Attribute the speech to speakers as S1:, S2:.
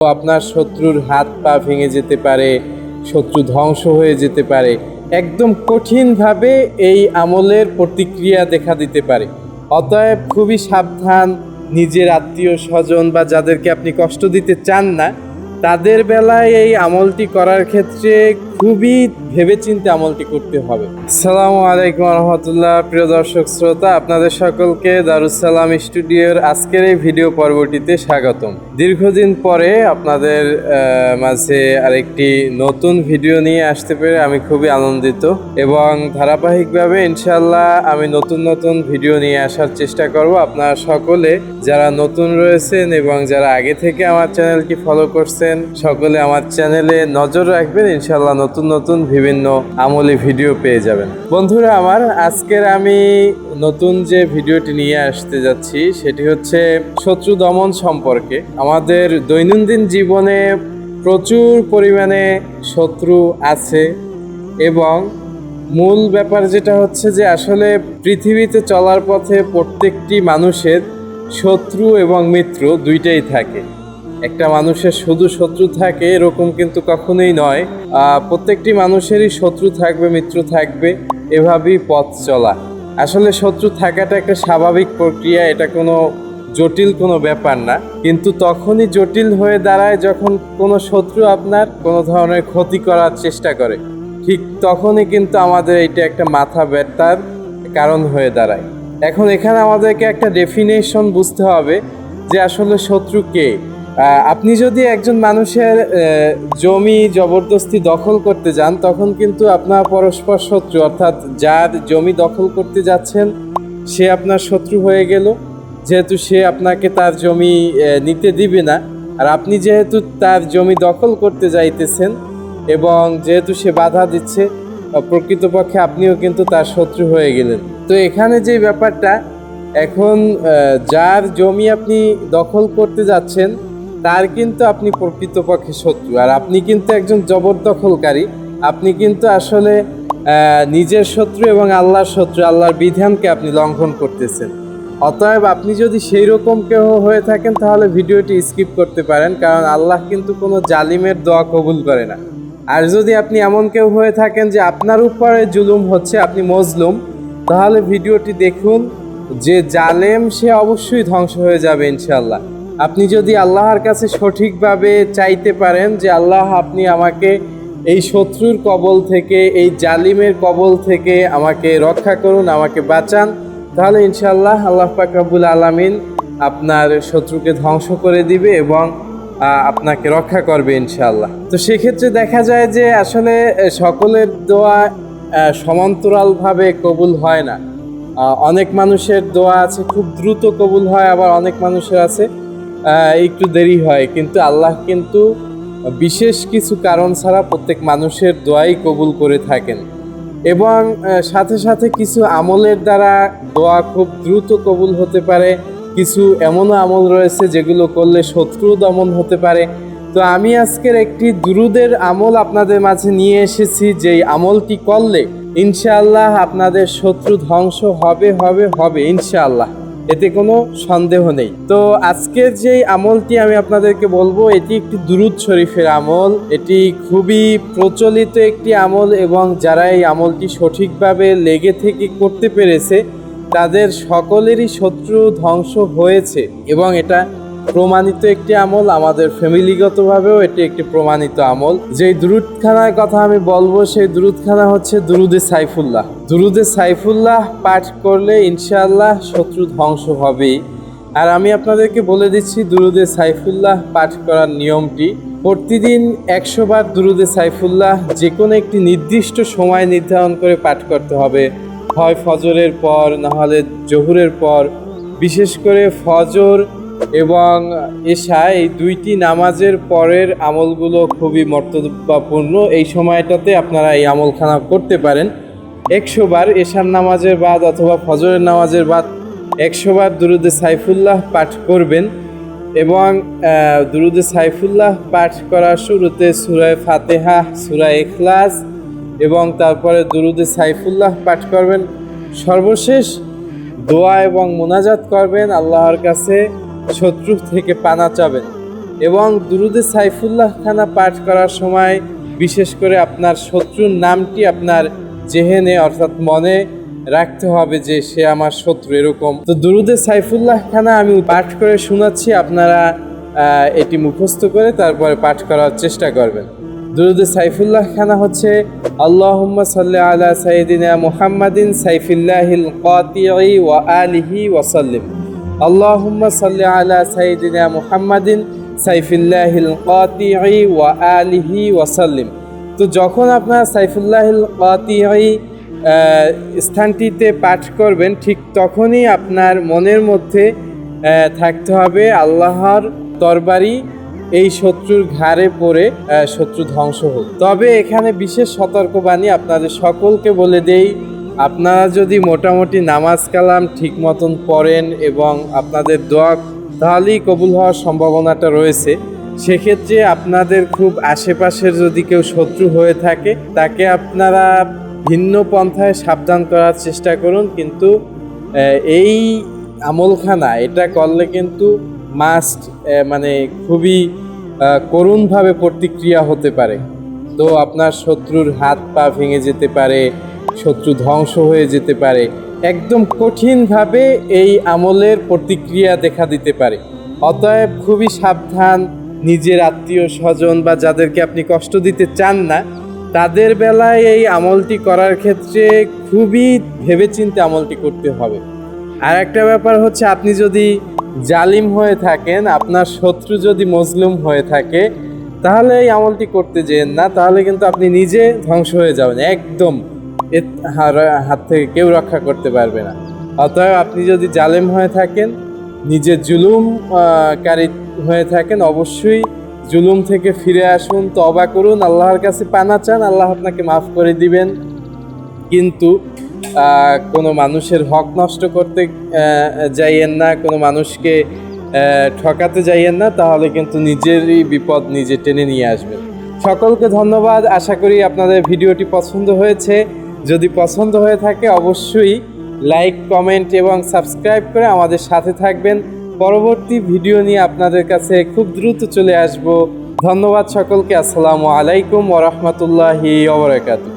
S1: আপনার শত্রুর হাত পা ভেঙে যেতে পারে, শত্রু ধ্বংস হয়ে যেতে পারে। একদম কঠিনভাবে এই আমলের প্রতিক্রিয়া দেখা দিতে পারে। অতএব খুবই সাবধান, নিজের আত্মীয় স্বজন বা যাদেরকে আপনি কষ্ট দিতে চান না, তাদের বেলায় এই আমলটি করার ক্ষেত্রে খুবই ভেবেচিন্তে আমলটি করতে হবে। সালামু আলাইকুম রহমতুল্লাহ, প্রিয় দর্শক শ্রোতা, আপনাদের সকলকে দারুসালাম স্টুডিওর আজকের এই ভিডিও পর্বটিতে স্বাগতম। দীর্ঘদিন পরে আপনাদের মাঝে আরেকটি নতুন ভিডিও নিয়ে আসতে পেরে আমি খুবই আনন্দিত এবং ধারাবাহিকভাবে ইনশাল্লাহ আমি নতুন নতুন ভিডিও নিয়ে আসার চেষ্টা করব। আপনারা সকলে যারা নতুন রয়েছেন এবং যারা আগে থেকে আমার চ্যানেলটি ফলো করছেন, সকলে আমার চ্যানেলে নজর রাখবেন। ইনশাল্লাহ নতুন নতুন বিভিন্ন আমলি ভিডিও পেয়ে যাবেন। বন্ধুরা আমার, আজকের আমি নতুন যে ভিডিওটি নিয়ে আসতে যাচ্ছি, সেটি হচ্ছে শত্রু দমন সম্পর্কে। আমাদের দৈনন্দিন জীবনে প্রচুর পরিমাণে শত্রু আছে এবং মূল ব্যাপার যেটা হচ্ছে যে আসলে পৃথিবীতে চলার পথে প্রত্যেকটি মানুষের শত্রু এবং মিত্র দুইটাই থাকে। একটা মানুষের শুধু শত্রু থাকে এরকম কিন্তু কখনোই নয়। প্রত্যেকটি মানুষেরই শত্রু থাকবে, মিত্র থাকবে, এভাবেই পথ চলা। আসলে শত্রু থাকাটা একটা স্বাভাবিক প্রক্রিয়া, এটা কোনো জটিল কোনো ব্যাপার না। কিন্তু তখনই জটিল হয়ে দাঁড়ায় যখন কোনো শত্রু আপনার কোনো ধরনের ক্ষতি করার চেষ্টা করে। ঠিক তখনই কিন্তু আমাদের এটা একটা মাথা ব্যথার কারণ হয়ে দাঁড়ায়। এখন এখানে আমাদেরকে একটা ডেফিনেশন বুঝতে হবে যে আসলে শত্রু কে। আপনি যদি একজন মানুষের জমি জবরদস্তি দখল করতে যান, তখন কিন্তু আপনার পরস্পর শত্রু, অর্থাৎ যার জমি দখল করতে যাচ্ছেন, সে আপনার শত্রু হয়ে গেল। যেহেতু সে আপনাকে তার জমি নিতে দিবে না। আর আপনি যেহেতু তার জমি দখল করতে যাইতেছেন এবং যেহেতু সে বাধা দিচ্ছে প্রকৃতপক্ষে আপনিও কিন্তু তার শত্রু হয়ে গেলেন। তো এখানে যে ব্যাপারটা, এখন যার জমি আপনি দখল করতে যাচ্ছেন তার কিন্তু আপনি প্রকৃতপক্ষে শত্রু। আর আপনি কিন্তু একজন জবরদখলকারী। আপনি কিন্তু আসলে নিজের শত্রু এবং আল্লাহর শত্রু, আল্লাহর বিধানকে আপনি লঙ্ঘন করতেছেন। অতএব আপনি যদি সেই রকম কেউ হয়ে থাকেন, তাহলে ভিডিওটি স্কিপ করতে পারেন, কারণ আল্লাহ কিন্তু কোনো জালিমের দোয়া কবুল করে না। আর যদি আপনি এমন কেউ হয়ে থাকেন যে আপনার উপরে জুলুম হচ্ছে, আপনি মজলুম, তাহলে ভিডিওটি দেখুন, যে জালেম সে অবশ্যই ধ্বংস হয়ে যাবে ইনশাল্লাহ আপনি যদি আল্লাহর কাছে সঠিকভাবে চাইতে পারেন যে আল্লাহ আপনি আমাকে এই শত্রুর কবল থেকে, এই জালিমের কবল থেকে আমাকে রক্ষা করুন, আমাকে বাঁচান, তাহলে ইনশাল্লাহ আল্লাহ পাক রাব্বুল আলামিন আপনার শত্রুকে ধ্বংস করে দিবে এবং আপনাকে রক্ষা করবে ইনশাল্লাহ তো সেক্ষেত্রে দেখা যায় যে আসলে সকলের দোয়া সমান্তরালভাবে কবুল হয় না। অনেক মানুষের দোয়া আছে, খুব দ্রুত কবুল হয়, আবার অনেক মানুষের আছে। একটু দেরি হয়, কিন্তু আল্লাহ কিন্তু বিশেষ কিছু কারণ ছাড়া প্রত্যেক মানুষের দোয়াই কবুল করে থাকেন। এবং সাথে সাথে কিছু আমলের দ্বারা দোয়া খুব দ্রুত কবুল হতে পারে, কিছু এমনও আমল রয়েছে যেগুলো করলে শত্রু দমন হতে পারে। তো আমি আজকের একটি দুরুদের আমল আপনাদের মাঝে নিয়ে এসেছি, যেই আমলটি করলে ইনশাআল্লাহ আপনাদের শত্রু ধ্বংস হবে হবে হবে, ইনশাআল্লাহ। এতে কোনো সন্দেহ নেই। তো আজকের যে আমলটি আমি আপনাদেরকে বলব, এটি একটি দুরুদ শরীফের আমল। এটি খুবই প্রচলিত একটি আমল এবং যারা এই আমলটি সঠিকভাবে লেগে থেকে করতে পেরেছে, তাদের সকলেরই শত্রু ধ্বংস হয়েছে এবং এটা প্রমাণিত একটি আমল, আমাদের ফ্যামিলিগতভাবেও এটি একটি প্রমাণিত আমল। যেই দুরুদখানার কথা আমি বলব, সেই দুরুদখানা হচ্ছে দুরুদে সাইফুল্লাহ। দুরুদে সাইফুল্লাহ পাঠ করলে ইনশাআল্লাহ শত্রু ধ্বংস হবেই। আর আমি আপনাদেরকে বলে দিচ্ছি, দুরুদে সাইফুল্লাহ পাঠ করার নিয়মটি। প্রতিদিন একশো বার দুরুদে সাইফুল্লাহ যে কোনো একটি নির্দিষ্ট সময় নির্ধারণ করে পাঠ করতে হবে। হয় ফজরের পর, নাহলে জহুরের পর। বিশেষ করে ফজর এবং এশা এই দুইটি নামাজের পরের আমলগুলো খুবই মর্তবাপূর্ণ এই সময়টাতে আপনারা এই আমলখানা করতে পারেন। একশো বার এশার নামাজের বাদ অথবা ফজরের নামাজের বাদ একশো বার দুরুদে সাইফুল্লাহ পাঠ করবেন এবং দুরুদে সাইফুল্লাহ পাঠ করার শুরুতে সুরায় ফাতেহা সুরায় এখলাস এবং তারপরে দুরুদে সাইফুল্লাহ পাঠ করবেন। সর্বশেষ দোয়া এবং মোনাজাত করবেন আল্লাহর কাছে। শত্রু থেকে পানা চাবেন এবং দুরুদে সাইফুল্লাহ খানা পাঠ করার সময় বিশেষ করে আপনার শত্রুর নামটি আপনার জেহেনে অর্থাৎ মনে রাখতে হবে যে সে আমার শত্রু এরকম। তো দুরুদে সাইফুল্লাহ খানা আমি পাঠ করে শোনাচ্ছি, আপনারা এটি মুখস্থ করে তারপরে পাঠ করার চেষ্টা করবেন। দুরুদে সাইফুল্লাহ খানা হচ্ছে, আল্লাহুম্মা সাল্লি আলা সাইয়্যিদিনা মুহাম্মাদিন সাইফিল্লাহিল কাতিঈ ওয়া আলিহি ওয়া আল্লাহুম্মা সাল্লি আলা সাইয়্যিদিনা মুহাম্মাদিন সাইফিল্লাহিল কাতিঈ ওয়া আলিহি ওয়া সাল্লিম। তো যখন আপনার সাইফুল্লাহিল কাতিঈ আহ, স্থানটিতে পাঠ করবেন ঠিক তখনই আপনার মনের মধ্যে থাকতে হবে আল্লাহর তরবারি এই শত্রুর ঘাড়ে পড়ে শত্রু ধ্বংস হোক। তবে এখানে বিশেষ সতর্কবাণী আপনাদের সকলকে বলে দেই আপনারা যদি মোটামুটি নামাজ কালাম ঠিক মতন পড়েন এবং আপনাদের দোয়া তাহলেই কবুল হওয়ার সম্ভাবনাটা রয়েছে, সেক্ষেত্রে আপনাদের খুব আশেপাশের যদি কেউ শত্রু হয়ে থাকে, তাকে আপনারা ভিন্ন পন্থায় সাবধান করার চেষ্টা করুন। কিন্তু এই আমলখানা, এটা করলে কিন্তু মাস্ট মানে খুবই করুণভাবে প্রতিক্রিয়া হতে পারে। তো আপনার শত্রুর হাত পা ভেঙে যেতে পারে শত্রু ধ্বংস হয়ে যেতে পারে। একদম কঠিনভাবে এই আমলের প্রতিক্রিয়া দেখা দিতে পারে। অতএব খুবই সাবধান, নিজের আত্মীয় স্বজন বা যাদেরকে আপনি কষ্ট দিতে চান না, তাদের বেলায় এই আমলটি করার ক্ষেত্রে খুবই ভেবেচিন্তে আমলটি করতে হবে। আর একটা ব্যাপার হচ্ছে, আপনি যদি জালিম হয়ে থাকেন, আপনার শত্রু যদি মজলুম হয়ে থাকে, তাহলে এই আমলটি করতে যেন না, তাহলে কিন্তু আপনি নিজে ধ্বংস হয়ে যাবেন, একদম। এর হাত থেকে কেউ রক্ষা করতে পারবে না। অতএব আপনি যদি জালেম হয়ে থাকেন নিজে জুলুম আহ, কারী হয়ে থাকেন অবশ্যই জুলুম থেকে ফিরে আসুন তবা করুন আল্লাহর কাছে পানা চান আল্লাহ আপনাকে মাফ করে দিবেন। কিন্তু কোনো মানুষের হক নষ্ট করতে যাইয়েন না কোনো মানুষকে ঠকাতে যাইয়েন না তাহলে কিন্তু নিজেরই বিপদ নিজে টেনে নিয়ে আসবেন। সকলকে ধন্যবাদ। আশা করি আপনাদের ভিডিওটি পছন্দ হয়েছে। যদি পছন্দ হয়ে থাকে, অবশ্যই লাইক কমেন্ট এবং সাবস্ক্রাইব করে আমাদের সাথে থাকবেন। পরবর্তী ভিডিও নিয়ে আপনাদের কাছে খুব দ্রুত চলে আসব। ধন্যবাদ সকলকে। আসসালামু আলাইকুম ওরহমতুল্লাহি ওবরাকাতু